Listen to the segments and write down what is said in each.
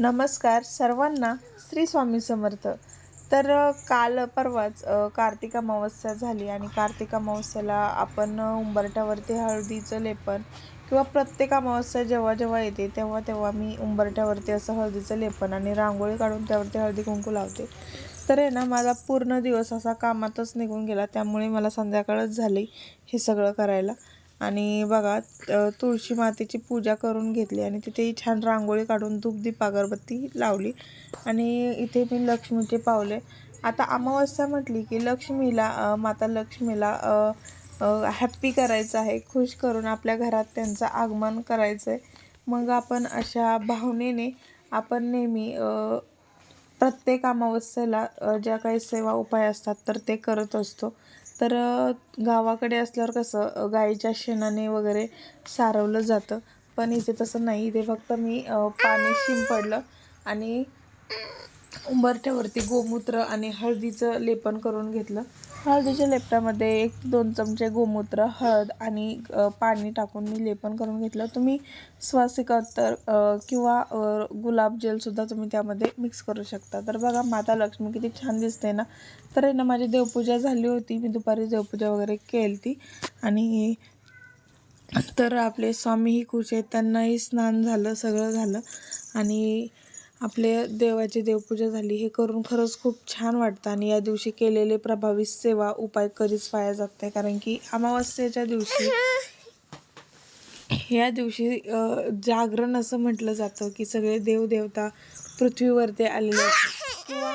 नमस्कार सर्वांना श्री स्वामी समर्थ. तर काल परवाच कार्तिक अमावस्या झाली आणि कार्तिक अमावस्याला आपण उंबरठ्यावरती हळदीचं लेपन किंवा प्रत्येक अमावस्या जेव्हा जेव्हा येते तेव्हा तेव्हा मी उंबरठ्यावरती असं हळदीचं लेपन आणि रांगोळी काढून त्यावरती हळदी कुंकू लावते. तर आहे ना माझा पूर्ण दिवस असा कामातच निघून गेला त्यामुळे मला संध्याकाळच झाली हे सगळं करायला. आणि बघा तुळशी मातेची पूजा करून घेतली आणि तिथे छान रांगोळी काढून धूपदीप अगरबत्ती लावली. आणि इथे मी लक्ष्मीचे पावले. आता अमावस्या म्हटली की लक्ष्मीला माता लक्ष्मीला हॅप्पी करायचं आहे खुश करून आपल्या घरात त्यांचं आगमन करायचं आहे मग आपण अशा भावनेने आपण नेहमी प्रत्येक अमावस्येला ज्या काही सेवा उपाय असतात तर ते करत असतो. तर गावाकडे असल्यावर कसं गाईच्या शेणाने वगैरे सारवलं जातं. पण इथे तसं नाही. इथे फक्त मी पाणी शिंपडलं आणि उंबरठ्यावरती गोमूत्र आणि हळदीचं लेपन करून घेतलं. हळदीच्या लेपटामध्ये एक दोन चमचे गोमूत्र हळद आणि पाणी टाकून मी लेपन करून घेतलं. तुम्ही स्वासिक अत्तर किंवा गुलाब जेलसुद्धा तुम्ही त्यामध्ये मिक्स करू शकता. तर बघा माता लक्ष्मी किती छान दिसते ना. तर आहे ना माझी देवपूजा झाली होती. मी दुपारी देवपूजा वगैरे केली ती आणि तर आपले स्वामीही खुश आहेत. त्यांनाही स्नान झालं सगळं झालं. आणि आपले देवाची देवपूजा झाली हे करून खरंच खूप छान वाटतं. आणि या दिवशी केलेले प्रभावी सेवा उपाय कधीच वाया जात नाही. कारण की अमावस्येच्या दिवशी या दिवशी जागरण असं म्हटलं जातं की सगळे देवदेवता पृथ्वीवरती आलेले असतात. किंवा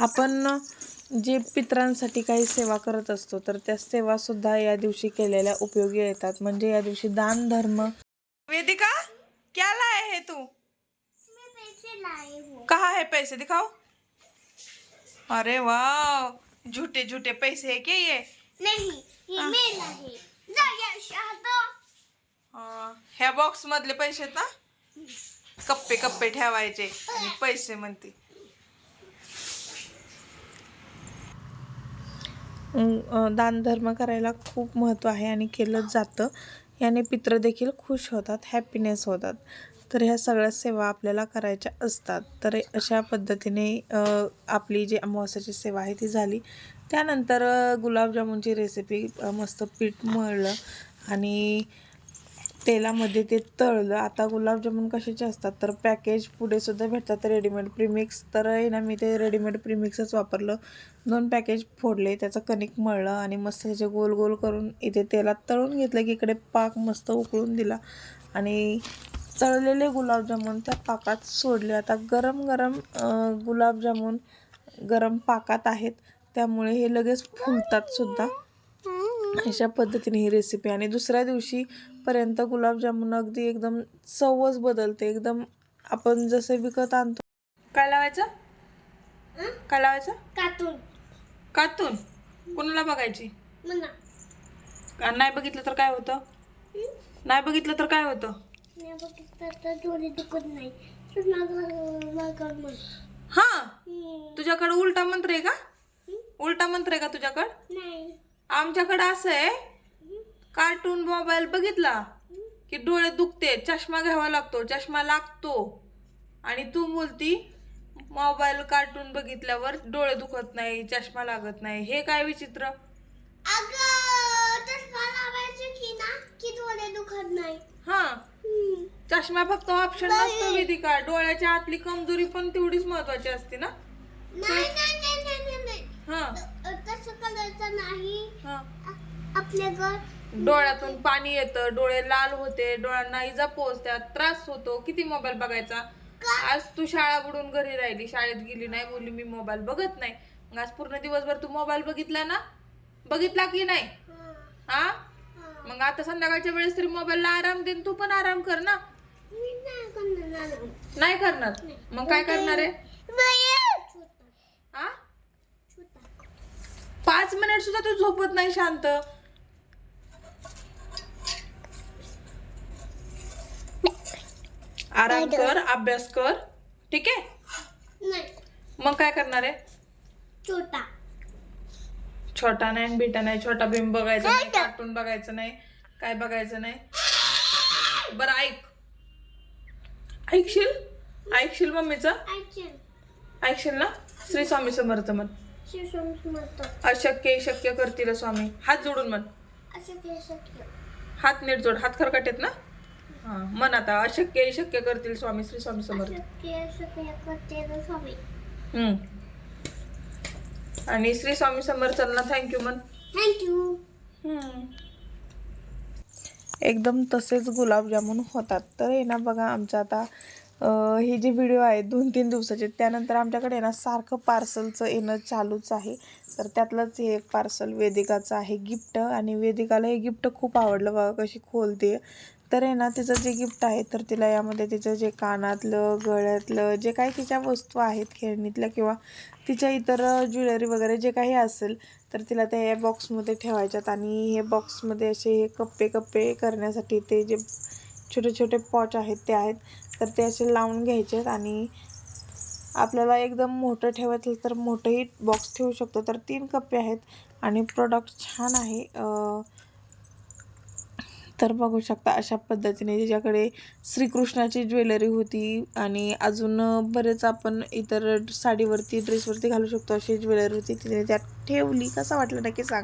आपण जे पितरांसाठी काही सेवा करत असतो तर त्या सेवासुद्धा या दिवशी केलेल्या उपयोगी येतात. म्हणजे या दिवशी दान धर्म वेदिका क्या लाए है तू? कहा है पैसे? दिखाओ। अरे वाह झूठे झूठे पैसे है क्या ये? नहीं अं, ह्या बॉक्स मधले पैसे आहेत ना? कप्पे कप्पे ठेवायचे आणि पैसे म्हणते. दानधर्म करायला खूप महत्त्व आहे आणि केलंच जातं. याने पित्र देखील खुश होतात हॅपीनेस होतात. तर ह्या सगळ्या सेवा आपल्याला करायच्या असतात. तर अशा पद्धतीने आपली जी अमावस्याची सेवा आहे ती झाली. त्यानंतर गुलाबजामुनची रेसिपी मस्त पीठ मळलं. आणि तेलामध्ये ते तळलं. आता गुलाबजामुन कशाचे असतात? तर पॅकेज पुढे सुद्धा भेटतात. रेडीमेड प्रीमिक्स तर आहे ना मी ते रेडीमेड प्रीमिक्सच वापरलं. दोन पॅकेज फोडले. त्याचं कणिक मळलं आणि मस्त त्याचे गोल गोल करून इथे तेलात तळून घेतलं की इकडे पाक मस्त उकळून दिला. आणि तळलेले गुलाबजामुन त्या पाकात सोडले. आता गरम गरम गुलाबजामुन गरम पाकात आहेत. त्यामुळे हे लगेच फुलतात सुद्धा. अशा पद्धतीने ही रेसिपी आणि दुसऱ्या दिवशी पर्यंत गुलाबजामुन अगदी एकदम चवच बदलते. एकदम आपण जसं विकत आणतो. काय लावायचं? काय लावायचं? कातून. कातून? कोणाला बघायची? नाही बघितलं तर काय होतं? नाही बघितलं तर काय होतं? हा. तुझ्याकडे उलटा मंत्र आहे का? उलटा मंत्र आहे का तुझ्याकडं? आमच्याकडे असं आहे कार्टून मोबाईल बघितला की डोळे दुखते चष्मा घ्यावा लागतो चष्मा लागतो. आणि तू बोलती मोबाईल कार्टून बघितल्यावर डोळे दुखत नाही चष्मा लागत नाही. हे काय विचित्र? चष्मा लावायचं की ना की डोळे दुखत नाही. हा. हम्म. चष्मा फक्त ऑप्शन नसतो वेदिका डोळ्याच्या आतली कमजोरी पण तेवढीच महत्वाची असते ना? हा. तसं करायचं नाही. हा. आपल्या घर डोळ्यातून पाणी येतं डोळे लाल होते डोळ्यांना इजा पोहोचतात त्रास होतो. किती मोबाईल बघायचा? आज तू शाळा बुडून घरी राहिली शाळेत गेली नाही बोलली मी मोबाईल बघत नाही. मग आज पूर्ण दिवसभर तू मोबाईल बघितला ना? बघितला की नाही? हा. मग आता संध्याकाळच्या वेळेस तरी मोबाईलला आराम देईन तू पण आराम कर ना. मी नाही करणार आराम. नाही करणार? मग काय करणार आहे? हा? पाच मिनिट सुद्धा तू झोपत नाही शांत. आराम कर अभ्यास कर. ठीक आहे? मग काय करणार आहे? छोटा. छोटा नाही बिटा नाही छोटा भीम बघायचा नाही कार्टून बघायचं नाही काय बघायचं नाही. बरं ऐक. ऐकशील? ऐकशील मम्मीचं? ऐकशील. ना? श्री स्वामी समर्थ समर्थ अशक्य शक्य करतील स्वामी. हात जोडून शक्य हात नीट जोड. हात खरकाटेत ना? हा म्हण आता. अशक्य शक्य करतील स्वामी श्री स्वामी समर्थ. हम्म. आणि श्री स्वामी समर्थांना थँक्यू म्हण. थँक्यू एकदम तसेच गुलाबजामुन होतात. तर आहे ना बघा आमचं आता हे जे व्हिडिओ आहेत दोन तीन दिवसाचे त्यानंतर आमच्याकडे ना सारखं पार्सलचं येणं चालूच आहे. तर त्यातलंच हे एक पार्सल वेदिकाचं आहे गिफ्ट. आणि वेदिकाला हे गिफ्ट खूप आवडलं बघा कशी खोलते. तर आहे ना तिचं जे गिफ्ट आहे तर तिला यामध्ये तिचं जे कानातलं गळ्यातलं जे काही तिच्या वस्तू आहेत खेळणीतल्या किंवा तिच्या इतर ज्वेलरी वगैरे जे काही असेल तर तिला त्या या बॉक्समध्ये ठेवायच्यात. आणि हे बॉक्समध्ये असे हे कप्पे कप्पे करण्यासाठी ते जे छोटे छोटे पॉच आहेत ते आहेत. तर ते असे लावून घ्यायचे आहेत आणि आपल्याला एकदम मोठं ठेवायचं तर मोठंही बॉक्स ठेवू शकतो. तर तीन कप्पे आहेत आणि प्रोडक्ट छान आहे. तर बघू शकता अशा पद्धतीने ज्याच्याकडे श्रीकृष्णाची ज्वेलरी होती आणि अजून बरेच आपण इतर साडीवरती ड्रेसवरती घालू शकतो अशी ज्वेलरी होती. तिने त्यात ठेवली. कसा वाटलं नक्की सांग.